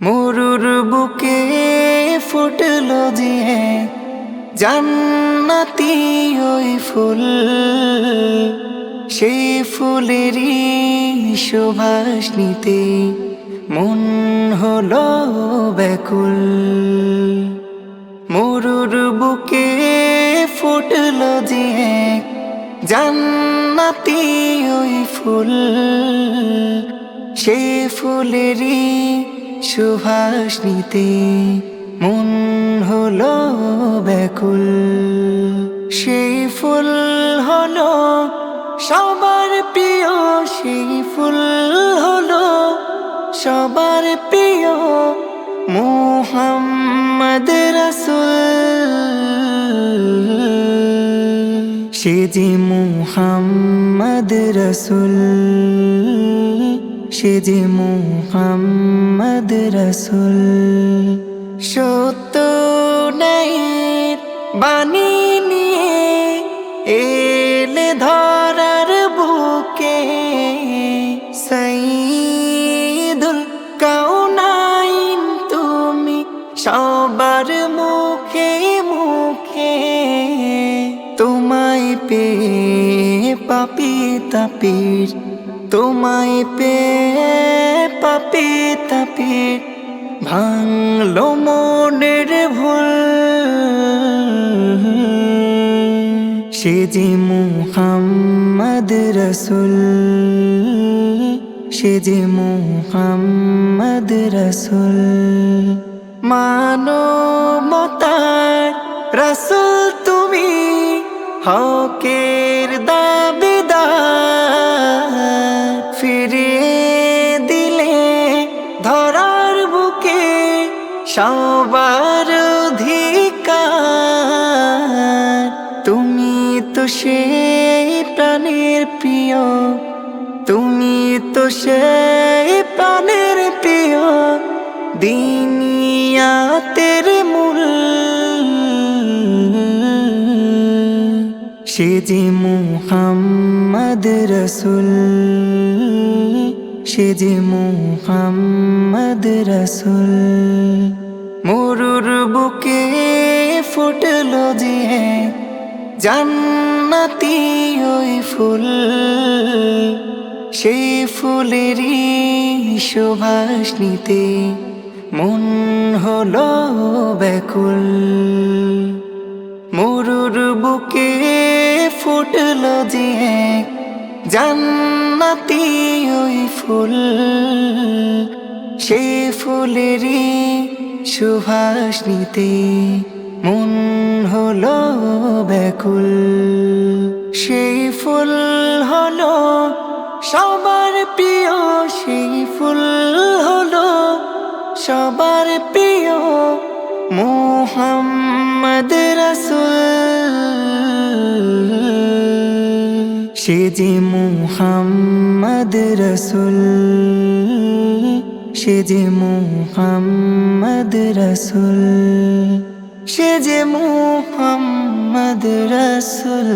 মরুর বুকে ফুটলো যে জান্নাতি ওই ফুল। সেই ফুলেরই সুভাষ নিতে মন হলো ব্যাকুল। মরুর বুকে ফুটলো যে জান্নাতি ওই ফুল। সে ফুলেরই সুভাষ নিতে মন হলো ব্যাকুল। সেই ফুল হলো সবার প্রিয়, সেই ফুল হলো সবার প্রিয় মোহাম্মদ রসুল। সে যে মুহাম্মদ রসুল। সে যে মুহাম্মদ রসুল, সত্য নাই বাণী নিয়ে এলে ধরার বুকে সাইদুল কাউনাইন তুমি সবার মুখে মুখে তোমায় পে পাপি তাপির তোমায় পে পাপি তাপির ভাঙলো মনের ভুল। সে যে মুহাম্মদ রসুল, সে যে মুহাম্মদ রসুল। মানবতার রসুল তুমি, হকের দাবিদার সবার অধিকার। তুমি তো সেই প্রাণের প্রিয়, তুমি তো সেই প্রাণের প্রিয়। দিনিয়াতের মূল। সে যে মুহাম্মদ রসুল, সে যে মুহাম্মদ রসুল। মরুর বুকে ফুটলো যে জান্নাতি ওই ফুল। সেই ফুলেরই সুভাষ নিতে মন হলো ব্যাকুল। মরুর বুকে ফুটলো যে জান্নাতি ওই ফুল। সেই ফুলেরই সুভাষ নিতে মন হলো ব্যাকুল। সেই ফুল হলো সবার প্রিয়, সেই ফুল হলো সবার প্রিয় মোহাম্মদ রসুল। সে যে মুহাম্মদ রসুল। সে যে মুহাম্মদ রসুল সে যে মুহাম্মদ রসুল